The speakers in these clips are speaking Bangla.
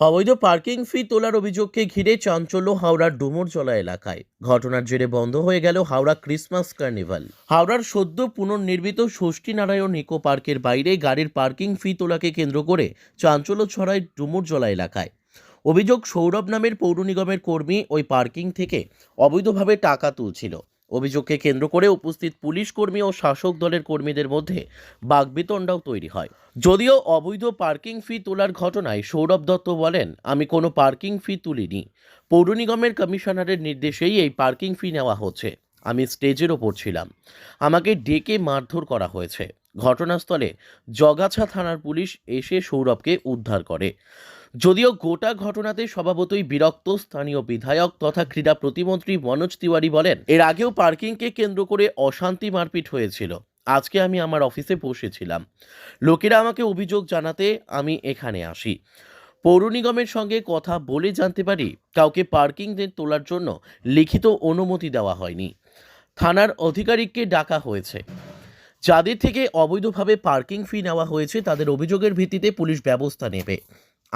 অবৈধ পার্কিং ফি তোলার অভিযোগকে ঘিরে চাঞ্চল্য হাওড়ার ডুমুরজলা এলাকায়। ঘটনার জেরে বন্ধ হয়ে গেল হাওড়া ক্রিসমাস কার্নিভাল হাওড়ার সদ্য পুনর্নির্মিত ষষ্ঠীনারায়ণ ইকো পার্কের বাইরে গাড়ির পার্কিং ফি তোলাকে কেন্দ্র করে চাঞ্চল্য ছড়ায় ডুমুরজলা এলাকায়। অভিযোগ সৌরভ নামের পৌর নিগমের কর্মী ওই পার্কিং থেকে অবৈধভাবে টাকা তুলছিল। অভিযোগকে কেন্দ্র করে উপস্থিত পুলিশ কর্মী ও শাসক দলের কর্মীদের মধ্যে বাগবিতণ্ডাও তৈরি হয়। যদিও অবৈধ পার্কিং ফি তোলার ঘটনায় সৌরভ দত্ত বলেন, আমি কোনো পার্কিং ফি তুলিনি। পৌর নিগমের কমিশনারের নির্দেশেই এই পার্কিং ফি নেওয়া হচ্ছে। আমি স্টেজের ওপর ছিলাম। আমাকে ডেকে মারধর করা হয়েছে। ঘটনাস্থলে জগাছা থানার পুলিশ এসে সৌরভকে উদ্ধার করে। যদিও গোটা ঘটনাতে স্বভাবতই বিরক্ত স্থানীয় বিধায়ক তথা ক্রীড়া প্রতিমন্ত্রী মনোজ তিওয়ারি বলেন, এর আগেও পার্কিংকে কেন্দ্র করে অশান্তি মারপিট হয়েছিল। আজকে আমি আমার অফিসে বসেছিলাম। লোকেরা আমাকে অভিযোগ জানাতে আমি এখানে আসি। পৌর নিগমের সঙ্গে কথা বলে জানতে পারি, কাউকে পার্কিং তোলার জন্য লিখিত অনুমতি দেওয়া হয়নি। থানার আধিকারিককে ডাকা হয়েছে। যাদের থেকে অবৈধভাবে পার্কিং ফি নেওয়া হয়েছে, তাদের অভিযোগের ভিত্তিতে পুলিশ ব্যবস্থা নেবে।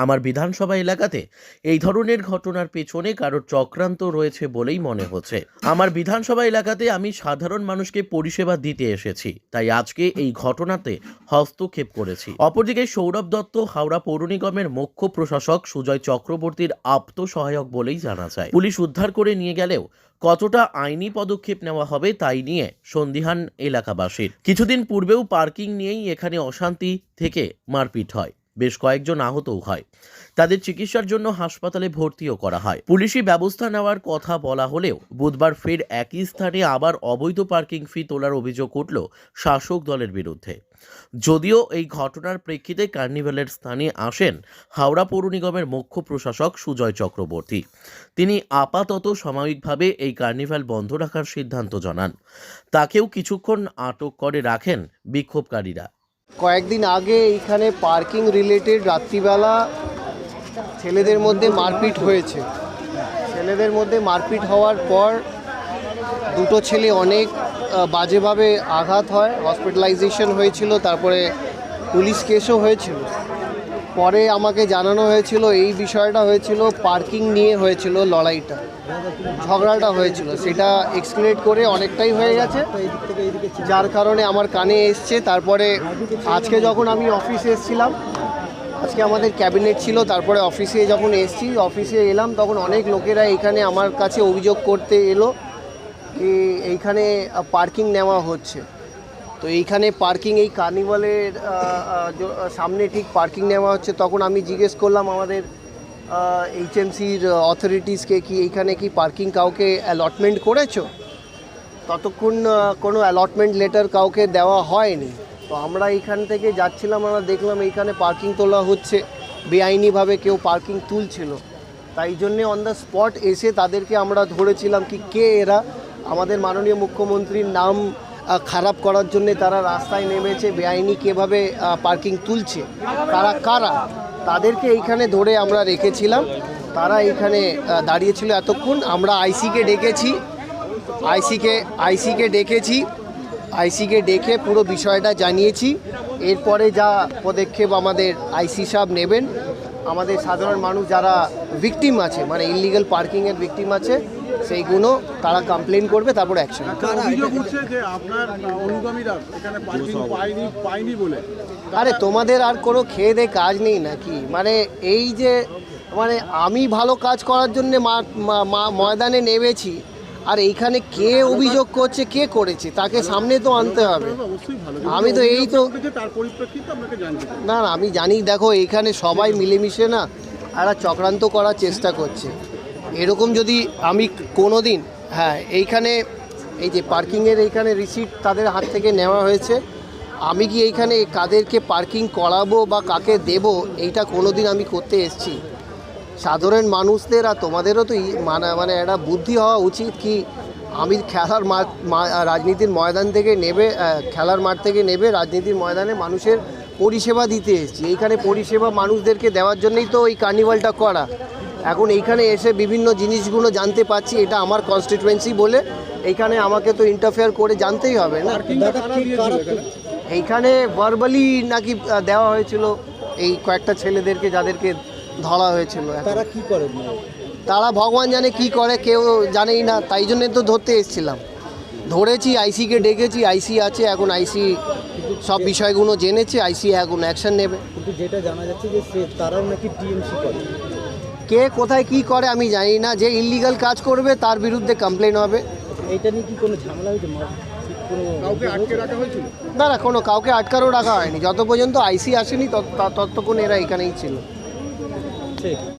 আমার বিধানসভা এলাকাতে এই ধরনের ঘটনার পেছনে কারোর চক্রান্ত রয়েছে বলেই মনে হচ্ছে। আমার বিধানসভা এলাকাতে আমি সাধারণ মানুষকে পরিষেবা দিতে এসেছি, তাই আজকে এই ঘটনাতে হস্তক্ষেপ করেছি। অপরদিকে সৌরভ দত্ত, হাওড়া পৌর নিগমের মুখ্য প্রশাসক সুজয় চক্রবর্তীর আপ্ত সহায়ক বলেই জানা যায়। পুলিশ উদ্ধার করে নিয়ে গেলেও কতটা আইনি পদক্ষেপ নেওয়া হবে তাই নিয়ে সন্দিহান এলাকাবাসীর। কিছুদিন পূর্বেও পার্কিং নিয়েই এখানে অশান্তি থেকে মারপিট হয়। বেশ কয়েকজন আহতও হয়। তাদের চিকিৎসার জন্য হাসপাতালে ভর্তিও করা হয়। পুলিশি ব্যবস্থা নেওয়ার কথা বলা হলেও বুধবার ফের একই স্থানে আবার অবৈধ পার্কিং ফি তোলার অভিযোগ উঠল শাসক দলের বিরুদ্ধে। যদিও এই ঘটনার প্রেক্ষিতে কার্নিভালের স্থানে আসেন হাওড়া পৌর নিগমের মুখ্য প্রশাসক সুজয় চক্রবর্তী। তিনি আপাতত সাময়িকভাবে এই কার্নিভাল বন্ধ রাখার সিদ্ধান্ত জানান। তাকেও কিছুক্ষণ আটক করে রাখেন বিক্ষোভকারীরা। কয়েকদিন আগে এখানে পার্কিং রিলেটেড রাত্রিবেলা ছেলেদের মধ্যে মারপিট হয়েছে। ছেলেদের মধ্যে মারপিট হওয়ার পর দুটো ছেলে অনেক বাজেভাবে আঘাত হয় হসপিটালাইজেশন হয়েছিল, তারপরে পুলিশ কেসও হয়েছিল। পরে আমাকে জানানো হয়েছিল, এই বিষয়টা হয়েছিল, পার্কিং নিয়ে হয়েছিল লড়াইটা। ঝগড়াটা হয়েছিল, সেটা এক্সক্লেট করে অনেকটাই হয়ে গেছে। যার কারণে আমার কানে এসছে, তারপরে আজকে যখন আমি অফিসে এসেছিলাম, আজকে আমাদের ক্যাবিনেট ছিল, তারপরে অফিসে যখন এসছি, অফিসে এলাম, তখন অনেক লোকেরা এখানে আমার কাছে অভিযোগ করতে এলো এইখানে পার্কিং নেওয়া হচ্ছে। তো এইখানে পার্কিং, এই কার্নিভালের সামনে ঠিক পার্কিং নেওয়া হচ্ছে। তখন আমি জিজ্ঞেস করলাম আমাদের এইচএমসির অথরিটিসকে কি এইখানে কি পার্কিং কাউকে অ্যালটমেন্ট করেছ? ততক্ষণ কোনো অ্যালটমেন্ট লেটার কাউকে দেওয়া হয়নি। তো আমরা এইখান থেকে যাচ্ছিলাম, আমরা দেখলাম এইখানে পার্কিং তোলা হচ্ছে। বেআইনিভাবে কেউ পার্কিং তুলছিল। তাই জন্যে অন দ্য স্পট এসে তাদেরকে আমরা ধরেছিলাম কি কে এরা? আমাদের মাননীয় মুখ্যমন্ত্রীর নাম খারাপ করার জন্যে তারা রাস্তায় নেমেছে, বেআইনি কীভাবে পার্কিং তুলছে, তারা কারা? তাদেরকে এইখানে ধরে আমরা রেখেছিলাম। তারা এইখানে দাঁড়িয়েছিল এতক্ষণ। আমরা আইসিকে ডেকেছি। আইসিকে আইসিকে ডেকেছি। আইসিকে ডেকে পুরো বিষয়টা জানিয়েছি। এরপরে যা পদক্ষেপ আমাদের আইসি সাহেব নেবেন, আমাদের সাধারণ মানুষ যারা ভিকটিম আছে মানে ইলিগাল পার্কিংয়ের ভিকটিম আছে সেইগুলো তারা কমপ্লেন করবে তারপর অ্যাকশন যে আপনার অনুগামীরা এখানে পার্কিং পায়নি পায়নি বলে। আরে তোমাদের আর কোনো খেয়ে দে কাজ নেই নাকি? মানে এই যে মানে আমি ভালো কাজ করার জন্য ময়দানে নেমেছি আর এইখানে কে অভিযোগ করছে কে করেছে তাকে সামনে তো আনতে হবে। আমি তো এই তো-। না না আমি জানি দেখো এইখানে সবাই মিলেমিশে না একটা চক্রান্ত করার চেষ্টা করছে। এরকম যদি আমি কোনো দিন হ্যাঁ এইখানে, এই যে পার্কিংয়ের এইখানে রিসিট তাদের হাত থেকে নেওয়া হয়েছে, আমি কি এইখানে কাদেরকে পার্কিং করাবো বা কাকে দেব, এইটা কোনো দিন আমি করতে এসেছি। সাধারণ মানুষদের আর তোমাদেরও তো মানে মানে একটা বুদ্ধি হওয়া উচিত কি, আমি খেলার মাঠ রাজনীতির ময়দান থেকে নেবে খেলার মাঠ থেকে নেবে, রাজনীতির ময়দানে মানুষের পরিষেবা দিতে এসেছি। এইখানে পরিষেবা মানুষদেরকে দেওয়ার জন্যই তো এই কার্নিভালটা করা। এখন এইখানে এসে বিভিন্ন জিনিসগুলো জানতে পাচ্ছি এটা আমার কনস্টিটুয়েন্সি বলে এইখানে আমাকে তো ইন্টারফেয়ার করে জানতেই হবে না? এইখানে ভার্বালি নাকি দেওয়া হয়েছিল এই কয়েকটা ছেলেদেরকে যাদেরকে ধরা হয়েছিল তারা কি করে? তারা ভগবান জানে কি করে কেউ জানেই না তাই জন্য তো ধরতে এসেছিলাম। ধরেছি আইসিকে ডেকেছি আইসি আছে এখন আইসি সব বিষয়গুলো জেনেছে আইসি এখন অ্যাকশন নেবে। কিন্তু যেটা জানা যাচ্ছে যে সে তারাও নাকি টিএমসি করে। কে কোথায় কি করে আমি জানি না। যে ইলিগাল কাজ করবে তার বিরুদ্ধে কমপ্লেন হবে। এইটা নিয়ে কি কোনো ঝামেলা হয়েছে? মার- কোনো কাউকে আটকে রাখা হয়েছিল? না না কোনো কাউকে আটকারও রাখা হয়নি। যত পর্যন্ত আইসি আসেনি তত- ততক্ষণ এরা এখানেই ছিল। ঠিক